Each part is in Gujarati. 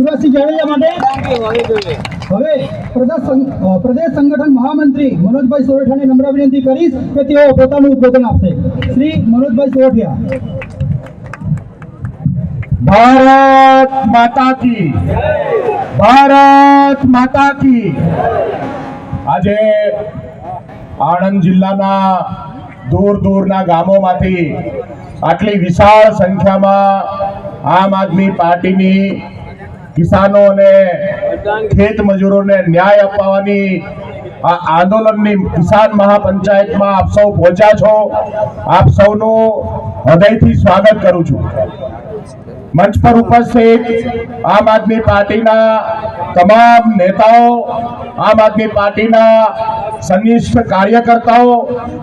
યુવરાજસિંહ જાડેજા માટે હવે પ્રદેશ પ્રદેશ સંગઠન મહામંત્રી મનોજભાઈ સોરઠિયાને નમ્ર વિનંતી કરીશ કે તેઓ પોતાનું ઉદ્બોધન આપશે. શ્રી મનોજભાઈ સોરઠિયા. ભારત માતા કી. ભારત માતા કી. આજે આણંદ જિલ્લાના દૂર દૂરના ગામોમાંથી આટલી વિશાળ સંખ્યામાં આમ આદમી પાર્ટીની કિસાનો અને ખેત મજૂરોને ન્યાય અપાવવાની આ આંદોલનની કિસાન મહાપંચાયતમાં આપ સૌ પહોંચ્યા છો. આપ સૌનું હૃદયથી સ્વાગત કરું છું. મંચ પર ઉપસ્થિત આમ આદમી પાર્ટીના તમામ નેતાઓ, આમ આદમી પાર્ટીના સંનિષ્ઠ કાર્યકર્તાઓ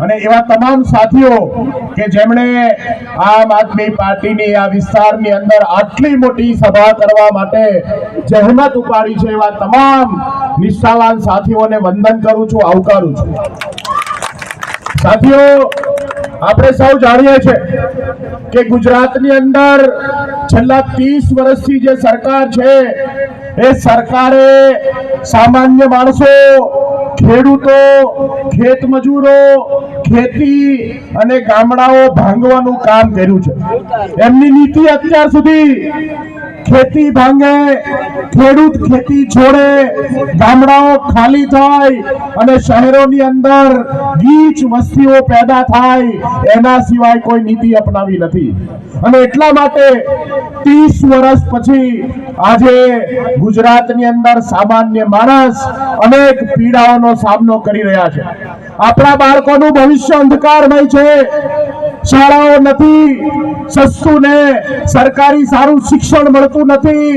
અને એવા તમામ સાથીઓ કે જેમણે આમ આદમી પાર્ટીની આ વિસ્તારની અંદર આટલી મોટી સભા કરવા માટે જહેમત ઉપાડી છે, એવા તમામ નિષ્ઠાવાન સાથીઓને વંદન કરું છું, આવકારું છું. સાથીઓ, આપણે સૌ જાણીએ છીએ કે ગુજરાતની અંદર છેલ્લા ત્રીસ વર્ષથી જે સરકાર છે, એ સરકારે સામાન્ય માણસો ખેડૂતો ખેત મજૂરો ખેતી અને ગામડાઓ ભાંગવાનું કામ કર્યું છે. એમની નીતિ અત્યાર સુધી ખેતી ભાંગે, ખેડૂત ખેતી છોડે, ગામડાઓ ખાલી થાય અને શહેરોની અંદર ગીચ વસ્તીઓ પેદા થાય, એના સિવાય કોઈ નીતિ અપનાવી નથી. અને એટલા માટે ત્રીસ વર્ષ પછી આજે ગુજરાતની અંદર સામાન્ય માણસ અનેક પીડાઓનો સામનો કરી રહ્યા છે. આપણા બાળકોનું ભવિષ્ય અંધકારમય છે. શાળાઓ નથી સસ્તું ને સરકારી સારું શિક્ષણ મળતું નથી.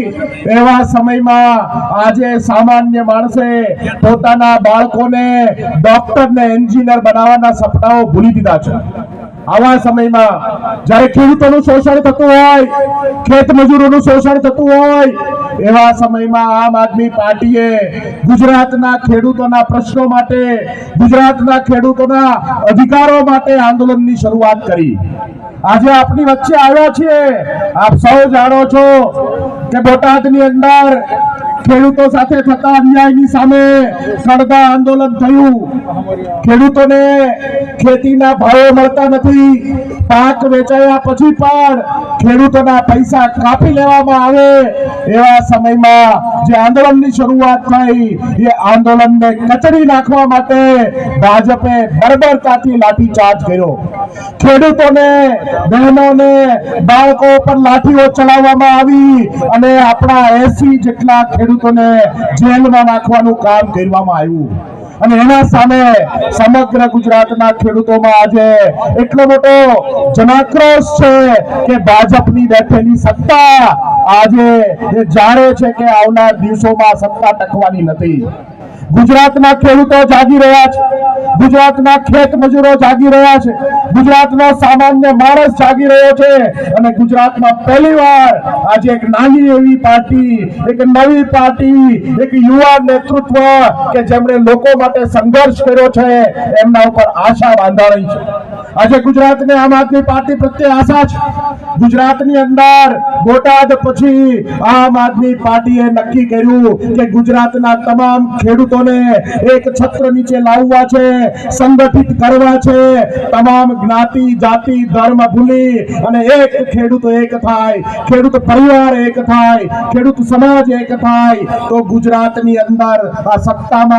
એવા સમયમાં આજે સામાન્ય માણસે પોતાના બાળકોને ડોક્ટર ને એન્જિનિયર બનાવવાના સપનાઓ ભૂલી દીધા છે. આવા સમયમાં જ્યારે ખેડૂતોનું શોષણ થતું હોય, ખેત મજૂરોનું શોષણ થતું હોય એવા સમયમાં આમ આદમી પાર્ટીએ ગુજરાતના ખેડૂતોના પ્રશ્નો માટે, ગુજરાતના ખેડૂતોના અધિકારો માટે આંદોલનની શરૂઆત કરી. આજે આપની વચ્ચે આવ્યા છીએ. આપ સૌ જાણો છો કે બોટાદની અંદર ખેડૂતો સાથે થતા અન્યાયની સામે સળગા આંદોલન થયું. ખેડૂતોને ખેતીના ભાવો મળતા નથી. પાક વેચાયા પછી પણ ખેડૂતોના પૈસા કાપી લેવામાં આવે. એવા સમયમાં જે આંદોલનની શરૂઆત થઈ, એ આંદોલનને કચડી નાખવા માટે ભાજપે બર્બરતાથી લાઠીચાર્જ કર્યો. ખેડૂતોને, બહેનોને, બાળકો પર લાઠીઓ ચલાવવામાં આવી અને આપણા એસી જેટલા ખેડૂતોને જેલમાં નાખવાનું કામ કરવામાં આવ્યું. અને એના સામે સમગ્ર ગુજરાતના ખેડૂતોમાં આજે એટલો મોટો જનાક્રોશ છે કે ભાજપની બેઠેલી સત્તા આજે એ જાણે છે કે આવનાર દિવસોમાં સત્તા ટકવાની નથી. ગુજરાતના ખેડૂતો જાગી રહ્યા છે. ગુજરાતના ખેત મજૂરો જાગી રહ્યા છે. ગુજરાતનો સામાન્ય માણસ જાગી રહ્યો છે અને ગુજરાતમાં પહેલીવાર આજે એક નાની એવી પાર્ટી, એક નવી પાર્ટી, એક યુવા નેતૃત્વ કે જેમણે લોકો માટે સંઘર્ષ કર્યો છે, એમના ઉપર આશા બાંધાણી છે. આજે ગુજરાતને આમ આદમી પાર્ટી પ્રત્યે આશા છે. ગુજરાતની અંદર બોટાદ પછી આમ આદમી પાર્ટીએ નક્કી કર્યું કે ગુજરાતના તમામ ખેડૂતોને એક છત્ર નીચે લાવવા છે, સંગઠિત કરવા છે, તમામ જ્ઞાતિ, જાતિ, ધર્મ ભૂલી અને એક ખેડૂત એક થાય, ખેડૂત પરિવાર એક થાય, ખેડૂત સમાજ એક થાય, તો ગુજરાતની અંદર આ સત્તામાં